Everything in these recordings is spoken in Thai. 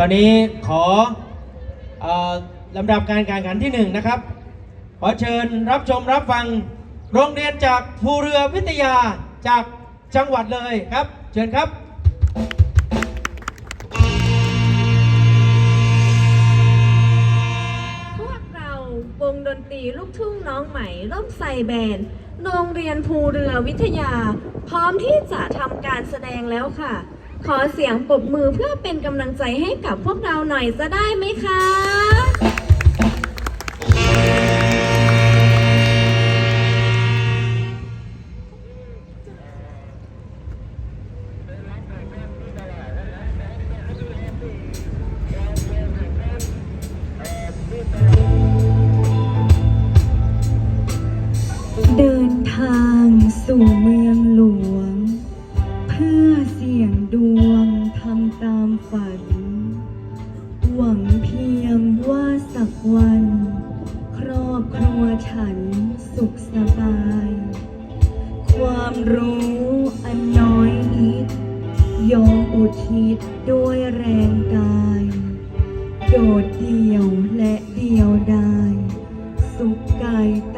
ตอนนี้ขออลำดับการแข่งขันที่หนึ่งนะครับ ขอเชิญรับชมรับฟังโรงเรียนจากภูเรือวิทยาจากจังหวัดเลยครับ เชิญครับพวกเราวงดนตรีลูกทุ่งน้องใหม่ร่มใส่แบน โรงเรียนภูเรือวิทยา พร้อมที่จะทำการแสดงแล้วค่ะ ขอเสียงปรบมือเพื่อเป็นกำลังใจให้กับพวกเราหน่อยจะได้ไหมคะเดินทางสู่เมือง โดดเดี่ยวและเดียวดาย สุขกายใต้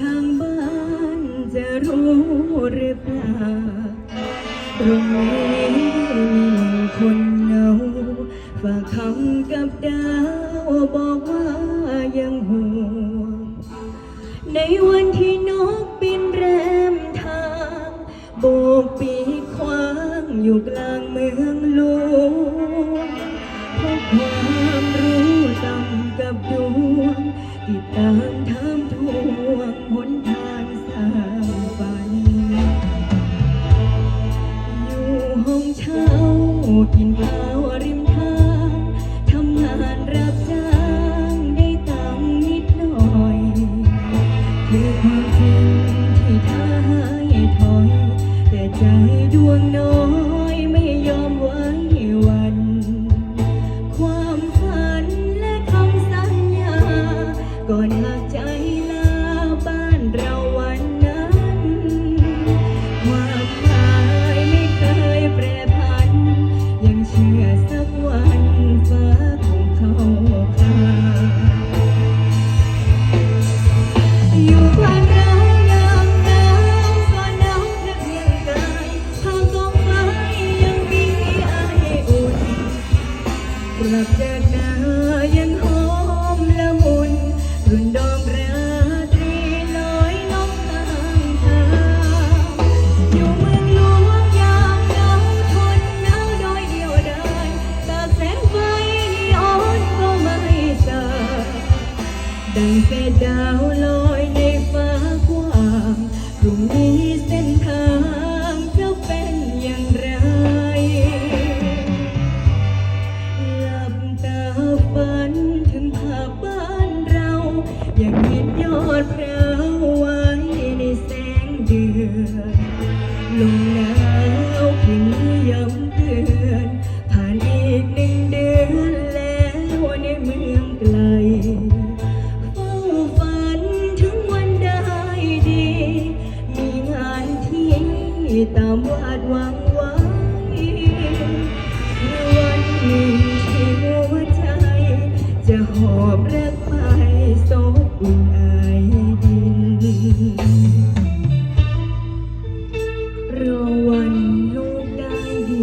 ทางบ้านจะรู้หรือเปล่าตรงนี้ ที่ท้าให้ถอยแต่ใจดวงน้อง ตามวาดหวังไว้เมื่อวันหนึ่งที่หัวใจ จะหอบรักไปซบอุ่นไอดิน รอวันลูกได้ดี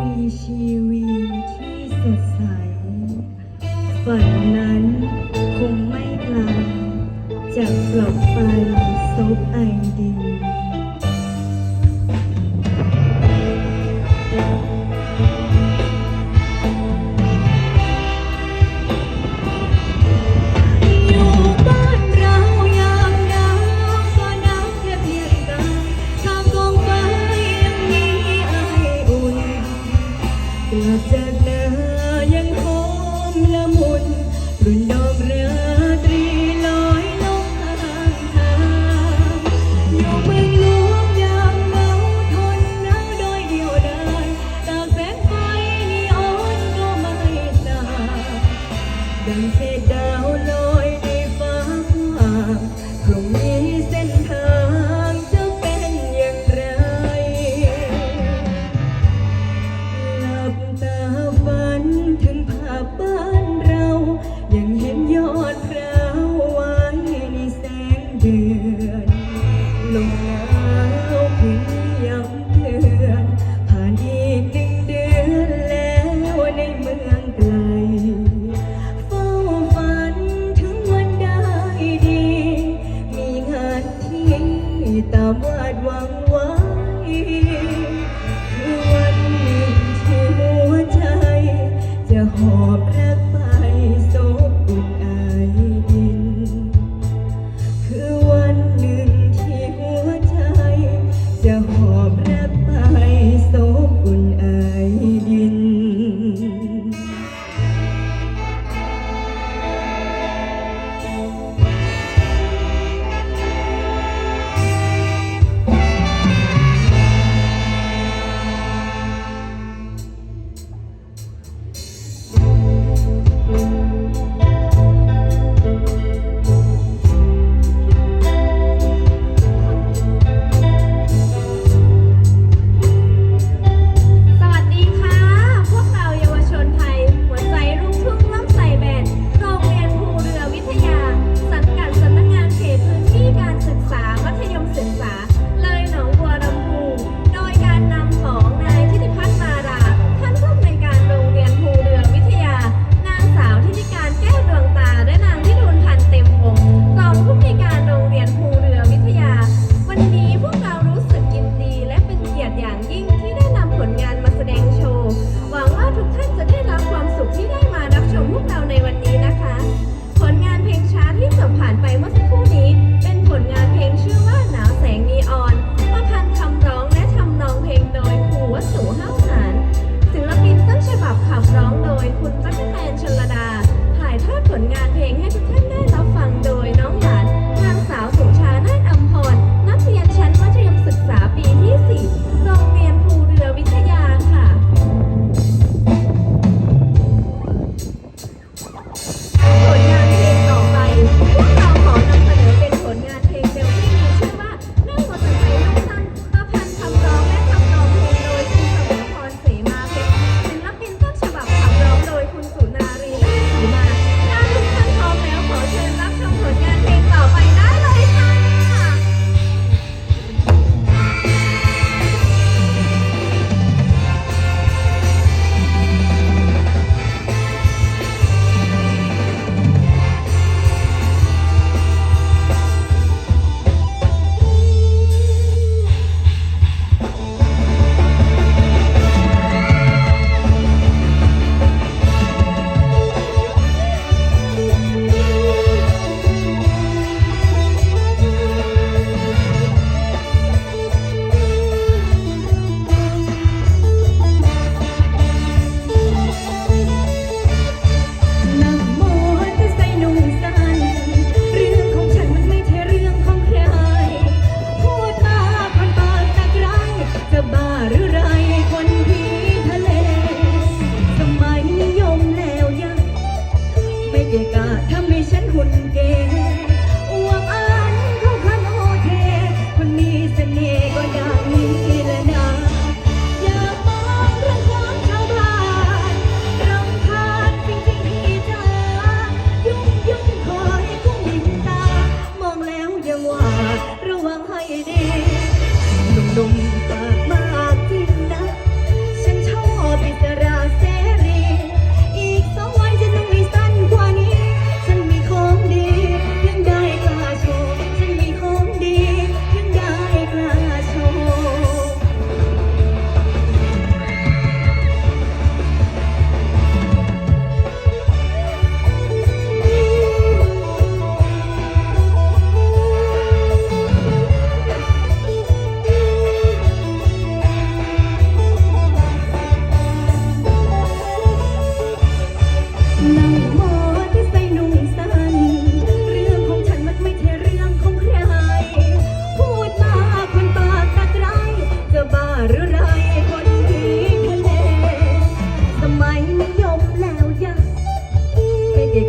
มีชีวิตที่สดใส ฝันนั้นคงไม่ไกลจะกลับไปซบไอดิน บจากน้ายังหอมละมุนรุ่นดอกราตรีลอยลงทางยมือหลวงยามเหงาทนหงาโดยเดียวดายตาแสงไฟนีออนก็ไม่สาดังเศษดาวลอย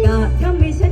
กะทำไม่ใช่